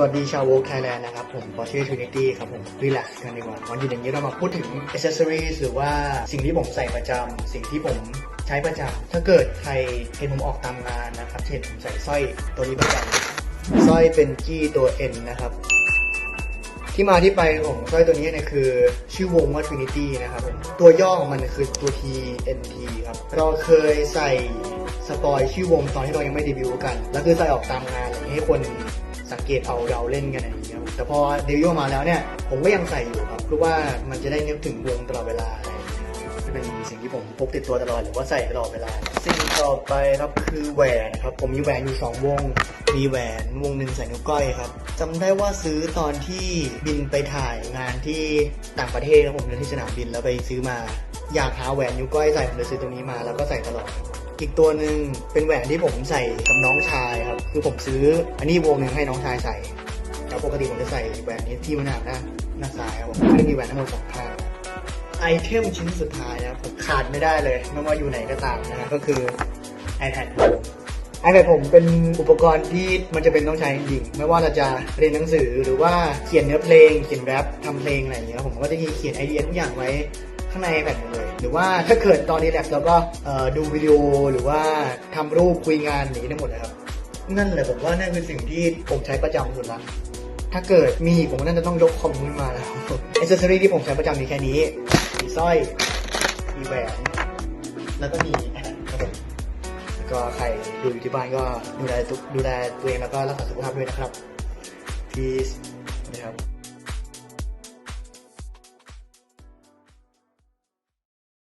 สวัสดีชาวโวกไทยแลนด์นะครับผมปอชื่อ Trinity ครับผมรีแลกซ์กันดีกว่า วันหยุดอย่างนี้เรามาพูดถึงอ c เซ s s o r i e s หรือว่าสิ่งที่ผมใส่ประจำสิ่งที่ผมใช้ประจำถ้าเกิดใครเห็นผมออกตามงานนะครับเห็นผมใส่สร้อยตัวนี้ประจำสร้อยเป็นจี้ตัว N นะครับที่มาที่ไปของสร้อยตัวนี้เนี่ยคือชื่อวงว่า Trinity นะครับผมตัวย่อของมันคือตัว T N T ครับเราเคยใส่สปอยชื่อวงตอนที่เรายังไม่เดบิวต์กัน แล้วคือใส่ออกตามงานอะไรอย่างนี้ให้คน สังเกตเอาเราเล่นกันอะไรอย่างเงี้ยแต่พอเดบิวต์อมาแล้วเนี่ยผมก็ยังใส่อยู่ครับเพราะว่ามันจะได้นึกถึงวงตลอดเวลาอะไรอย่างเงี้ยจะเป็นสิ่งที่ผมพกติดตัวตลอดหรือว่าใส่ตลอดเวลา สิ่งต่อไปครับคือแหวนครับผมมีแหวนอยู่สองวง มีแหวนวงหนึ่งใส่นิ้วก้อยครับจำได้ว่าซื้อตอนที่บินไปถ่ายงานที่ต่างประเทศครับผมเดินที่สนามบินแล้วไปซื้อมา อยากหาแหวนนิ้วก้อยใส่ผมเลยซื้อตัวนี้มาแล้วก็ใส่ตลอด อีกตัวหนึ่งเป็นแหวนที่ผมใส่กับน้องชายครับ คือผมซื้ออันนี้วงหนึ่งให้น้องชายใส่แล้วปกติผมจะใส่แหวนนี้ที่มันหน้าหน้าหน้าซ้ายครับผมก็มีแหวนทั้งหมดสองข้างไอเทมชิ้นสุดท้ายนะครับผมขาดไม่ได้เลยไม่ว่าอยู่ไหนก็ตามนะก็คือ iPad ไอแพดผมเป็นอุปกรณ์ที่มันจะเป็นต้องใช้จริงไม่ว่าเราจะเรียนหนังสือหรือว่าเขียนเนื้อเพลง เขียนแรปทำเพลงอะไรอย่างเงี้ยผมก็จะเขียนไอเดียทุกอย่างไว้ ข้างใน iPad หมดเลย หรือว่าถ้าเกิดตอนนี้แลกเราก็ดูวิดีโอหรือว่าทำรูปคุยงานอย่างนี้ได้หมดเลยครับ นั่นแหละผมว่านั่นคือสิ่งที่ผมใช้ประจำสุดละถ้าเกิดมีผมน่าจะต้องยกคอมขึ้นมาแล้วอ c เซ s ซอรี่ที่ผมใช้ประจำมีแค่นี้ มีสร้อย มีแหวน แล้วก็มีแอนครับแล้วก็ใครดูอยู่ที่บ้านก็ดูแลตุดูแลตัวเองแล้วก็รักษาสุขภาพด้วยนะครับพีซนะครับ